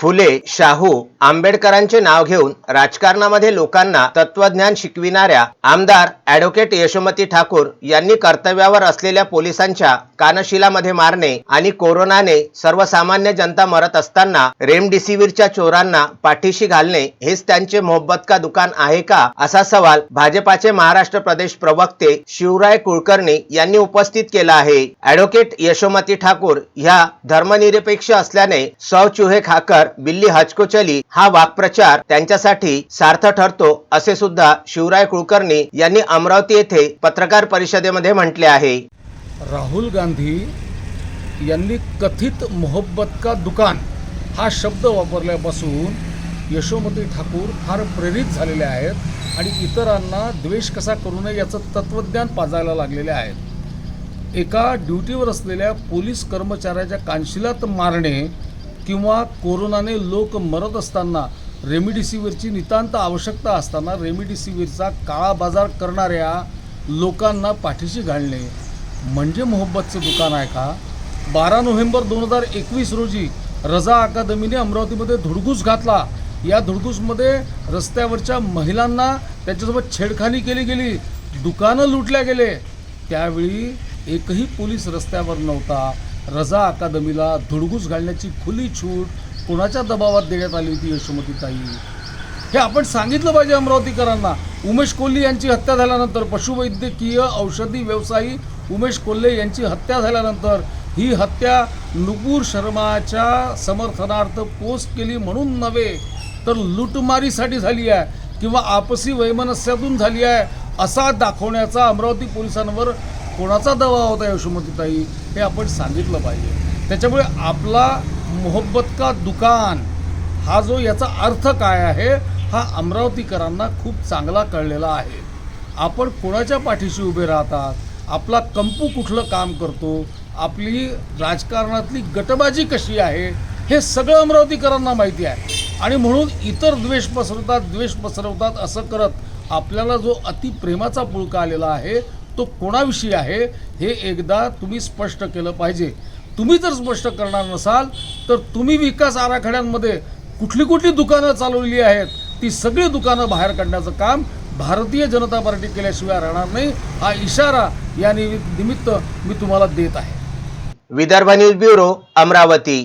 फुले शाहू आंबेडकरांचे नाव घेऊन राजकारणामध्ये लोकांना तत्वज्ञान शिकविणाऱ्या आमदार ॲडव्होकेट यशोमती ठाकूर यांनी कर्तव्यावर असलेल्या पोलिसांच्या कानशिलामध्ये मारणे आणि कोरोनाने सर्वसामान्य जनता मरत असताना रेमडिसिव्हिरच्या चोरांना पाठीशी घालणे हेच त्यांचे मोहब्बत का दुकान आहे का असा सवाल भाजपाचे महाराष्ट्र प्रदेश प्रवक्ते शिवराय कुलकर्णी यांनी उपस्थित केला आहे. ॲडव्होकेट यशोमती ठाकूर ह्या धर्मनिरपेक्ष असल्याने सौ चुहे खाकर बिल्ली हजको चली हा वाक्प्रचार त्यांच्यासाठी सार्थ ठरतो असे सुद्धा शिवराय कुलकर्णी यांनी अमरावती येथे पत्रकार परिषदेमध्ये म्हटले आहे. राहुल गांधी यांनी कथित मोहब्बत का दुकान हा शब्द वापरल्यापासून यशोमती ठाकूर फार प्रेरित झालेले आहेत आणि इतरांना द्वेष कसा करू नये याचं तत्त्वज्ञान पाजायला लागलेले आहेत. एका ड्युटीवर असलेल्या पोलीस कर्मचाऱ्याच्या कानशिलात मारणे किंवा कोरोनाने लोक मरत असताना रेमडिसिवीरची नितांत आवश्यकता असताना रेमडिसिवीरचा काळा बाजार करणाऱ्या लोकांना पाठीशी घालणे. म्हणजे मोहब्बतचं दुकान आहे का? बारा नोव्हेंबर दोन हजार एकवीस रोजी रजा अकादमीने अमरावतीमध्ये धुडगूस घातला. या धुडगूसमध्ये रस्त्यावरच्या महिलांना त्यांच्यासोबत छेडखानी केली गेली. दुकानं लुटल्या गेले. त्यावेळी एकही पोलीस रस्त्यावर नव्हता. रजा अकादमीला धुडगूस घालण्याची खुली छूट कोणाच्या दबावात देण्यात आली होती यशोमतीताई हे आपण सांगितलं पाहिजे अमरावतीकरांना. उमेश कोल्हे यांची हत्या झाल्यानंतर पशुवैद्यकीय औषधी व्यवसायी उमेश कोल्हे यांची हत्या झाल्यानंतर ही हत्या नुपूर शर्माच्या समर्थनार्थ पोस्ट केली म्हणून नव्हे तर लुटमारीसाठी झाली आहे किंवा आपसी वैमनस्यातून झाली आहे असा दाखवण्याचा अमरावती पोलिसांवर कोणाचा दबाव होता यशोमतीताई हे आपण सांगितलं पाहिजे. त्याच्यामुळे आपला मोहब्बत का दुकान हा जो याचा अर्थ काय आहे हा अमरावतीकरांना खूप चांगला कळलेला आहे. आपण कोणाच्या पाठीशी उभे राहतात आपला कंपू कुठलं काम करतो आपली राजकारणातली गटबाजी कशी आहे हे सगळं अमरावतीकरांना माहिती आहे. आणि म्हणून इतर द्वेष पसरवतात द्वेष पसरवतात असं करत आपल्याला जो अतिप्रेमाचा पुळका आलेला आहे तो कोणाविषयी आहे हे एकदा तुम्ही स्पष्ट केलं पाहिजे. तुम्ही जर स्पष्ट करणार नसाल तर तुम्ही विकास आराखड्यांमध्ये कुठली कुठली दुकानं चालवलेली आहेत ती सगळी दुकानं बाहेर काढण्याचं काम भारतीय जनता पार्टी केल्याशिवाय राहणार नाही. हा इशारा या निमित्त मी तुम्हाला देत आहे. Vidarbha news bureau Amravati.